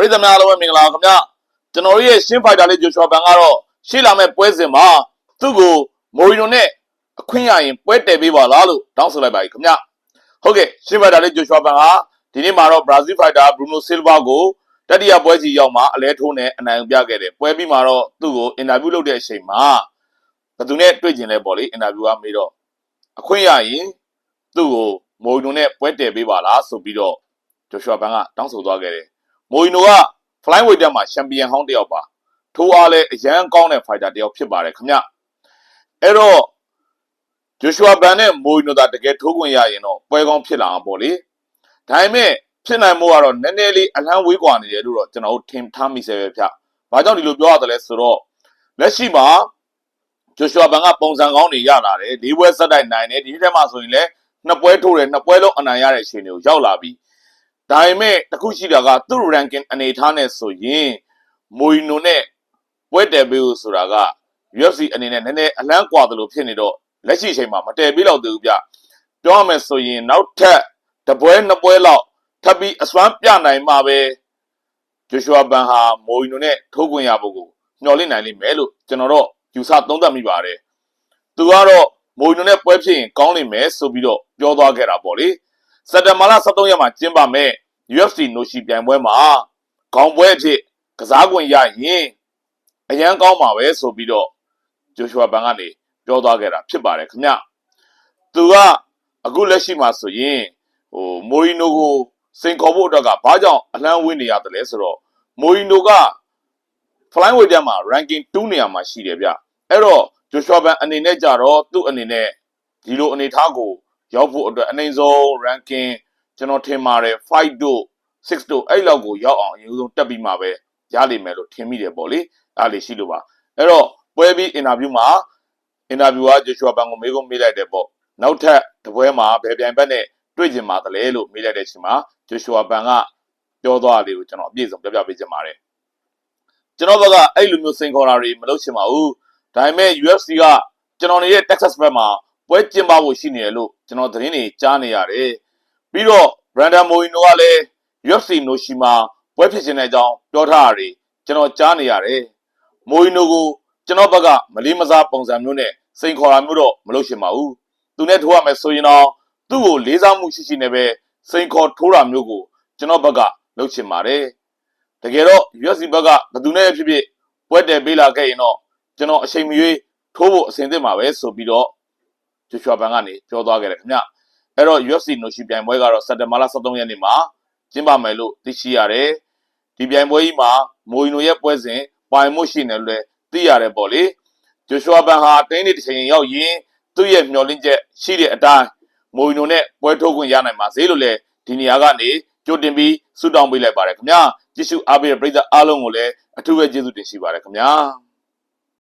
ပရိသတ်များအားလုံးပဲမင်္ဂလာပါခင်ဗျကျွန်တော်တို့ရဲ့ရှင်းဖိုက်တာလေးဂျိုရှွာဘန်ကတော့ရှေ့လာမဲ့ပွဲစဉ်မှာသူ့ကိုမိုရီနိုနဲ့အခွင့်ရရင်ပွဲတည်ပေးပါလားလို့တောင်းဆိုလိုက်ပါခင်ဗျဟုတ်ကဲ့ရှင်းဖိုက်တာလေးဂျိုရှွာဘန်ကဒီနေ့မှာတော့ဘရာဇီးဖိုက်တာဘရူနိုဆီလ်ဗာကိုတတိယပွဲစီရောက်မှအလဲထိုးနဲ့အနိုင်ပြခဲ့တယ်ပွဲပြီးမှာတော့သူ့ကိုအင်တာဗျူးလုပ်တဲ့အချိန်မှာဘယ်သူနဲ့တွေ့ကျင်လဲပေါ့လေအင်တာဗျူးကမေးတော့အခွင့်ရရင်သူ့ကိုမိုရီနိုနဲ့ပွဲတည်ပေးပါလားဆိုပြီးတော့ဂျိုရှွာဘန်ကတောင်းဆိုသွားခဲ့တယ် မိုရီနိုက flying weight တက်မှာချန်ပီယံဟောင်းတစ်ယောက်ပါထိုးအားလည်းအရန်ကောင်းတဲ့ fighter တစ်ယောက်ဖြစ်ပါတယ်ခင်ဗျအဲ့တော့ဂျိုရှွာဘန်နဲ့မိုရီနိုသာတကယ်ထိုးခွင့်ရရင်တော့ပွဲကောင်းဖြစ်လာအောင်ပေါ့လေဒါပေမဲ့ဖြစ်နိုင်မှုကတော့နည်းနည်းလေးအလန်းဝေးကွာနေတယ်လို့တော့ကျွန်တော်တို့ထင်ထားမိစေပဲဗျဘာကြောင့်ဒီလိုပြောရတယ်လဲဆိုတော့လက်ရှိမှာဂျိုရှွာဘန်ကပုံစံကောင်းတွေရလာတယ်၄ပွဲဆက်တိုက်နိုင်တယ်ဒီနေ့ထဲမှာဆိုရင်လည်းနှစ်ပွဲထိုးတယ်နှစ်ပွဲလုံးအနိုင်ရတဲ့အခြေအနေကိုရောက်လာပြီ ဒါပေမဲ့တခုရှိတာကသူ့ ranking အနေထားနဲ့ဆိုရင်မိုရီနိုနဲ့ပွဲတယ်ပေးလို့ဆိုတာက UFC အနေနဲ့နည်းနည်းအလန်းကွာတယ်လို့ဖြစ်နေတော့လက်ရှိအချိန်မှာမတည်ပေးတော့သေးဘူးဗျပြောရမယ်ဆိုရင်နောက်ထပ်တစ်ပွဲနှစ်ပွဲလောက်ထပ်ပြီးအစွမ်းပြနိုင်မှာပဲဂျိုရှွာဘန်ဟာမိုရီနိုနဲ့ထိုးခွင့်ရဖို့ကိုညှော်လင့်နိုင်လိမ့်မယ်လို့ကျွန်တော်တို့ယူဆသုံးသပ်မိပါတယ်သူကတော့မိုရီနိုနဲ့ပွဲဖြစ်ရင်ကောင်းလိမ့်မယ်ဆိုပြီးတော့ပြောသွားခဲ့တာပေါ့လေ စက်တဘာလ23ရက်မှာကျင်းပမဲ့ UFC နိုရှိပြိုင်ပွဲမှာခေါင်းပွဲအဖြစ်ကစားကွင်ရရင်အရန်ကောင်းပါပဲဆိုပြီးတော့ဂျိုရှွာဘန်ကနေပြောသွားခဲ့တာဖြစ်ပါတယ်ခင်ဗျသူကအခုလက်ရှိမှာဆိုရင်ဟိုမိုရီနိုကိုစိန်ခေါ်ဖို့အတွက်ကဘာကြောင့်အလန်းဝင်းနေရတယ်လဲဆိုတော့မိုရီနိုက flying weight တက်မှာ ranking 2နေရာမှာရှိတယ်ဗျအဲ့တော့ဂျိုရှွာဘန်အနေနဲ့ကြတော့သူ့အနေနဲ့ဒီလိုအနေထားကို ရောက်ဖို့အတွက်အနိုင်ဆုံး ranking ကျွန်တော်ထင်ပါတယ်5တို့6တို့အဲ့လောက်ကိုရောက်အောင်အရင်ဆုံးတက်ပြီးမှပဲရလိမ့်မယ်လို့ထင်မိတယ်ပေါ့လေအဲ့လေးရှိလို့ပါအဲ့တော့ပွဲပြီးအင်တာဗျူးမှာအင်တာဗျူးကဂျိုရှွာဘန်ကိုမေးခွန်းမေးလိုက်တယ်ပေါ့နောက်ထပ်တပွဲမှာဘယ်ပြိုင်ဘက်နဲ့တွေ့ကျင်ပါသလဲလို့မေးလိုက်တဲ့အချိန်မှာဂျိုရှွာဘန်ကပြောသွားတယ်ကိုကျွန်တော်အပြည့်စုံပြောပြပေးချင်ပါတယ်ကျွန်တော်ဘက်ကအဲ့လိုမျိုးစိန်ခေါ်တာတွေမလုပ်ချင်ပါဘူးဒါပေမဲ့ UFC ကကျွန်တော်နေတဲ့ Texas ဘက်မှာ ပွဲကျင်းပဖို့ရှိနေတယ်လို့ကျွန်တော်သတင်းတွေကြားနေရတယ်။ပြီးတော့ Brandon Moreno ကလည်း UFC နိုရှိမှာပွဲဖြစ်နေတဲ့အကြောင်းပြောထားတာတွေကျွန်တော်ကြားနေရတယ်။ Moreno ကိုကျွန်တော်ဘက်ကမလေးမစားပုံစံမျိုးနဲ့စိန်ခေါ်တာမျိုးတော့မလုပ်ရှင်ပါဘူး။သူနဲ့ထိုးရမယ်ဆိုရင်တော့သူ့ကိုလေးစားမှုရှိရှိနဲ့ပဲစိန်ခေါ်ထိုးတာမျိုးကိုကျွန်တော်ဘက်ကလုပ်ချင်ပါတယ်။တကယ်တော့ UFC ဘက်ကဘယ်သူနဲ့ဖြစ်ဖြစ်ပွဲတယ်ပေးလာခဲ့ရင်တော့ကျွန်တော်အချိန်မရွေးထိုးဖို့အဆင်သင့်ပါပဲဆိုပြီးတော့ ဂျိုရှွာဘန်ကနေပြောသွားခဲ့တယ်ခင်ဗျအဲ့တော့ UFC နိုရှိပြိုင်ပွဲကတော့စက်တင်ဘာလ23ရက်နေ့မှာကျင်းပမယ်လို့သိရှိရတယ်ဒီပြိုင်ပွဲကြီးမှာမိုရီနိုရဲ့ပွဲစဉ်ပိုင်မှုရှိနေလို့လည်းသိရတယ်ပေါ့လေဂျိုရှွာဘန်ဟာတင်းနေတစ်ချိန်ရောက်ရင်သူ့ရဲ့မျှော်လင့်ချက်ရှိတဲ့အတိုင်းမိုရီနိုနဲ့ပွဲထုတ်ခွင့်ရနိုင်ပါစေလို့လည်းဒီနေရာကနေကြိုတင်ပြီးဆုတောင်းပေးလိုက်ပါတယ်ခင်ဗျာကြည့်ရှုအားပေးတဲ့ပရိသတ်အားလုံးကိုလည်းအထူးပဲကျေးဇူးတင်ရှိပါတယ်ခင်ဗျာ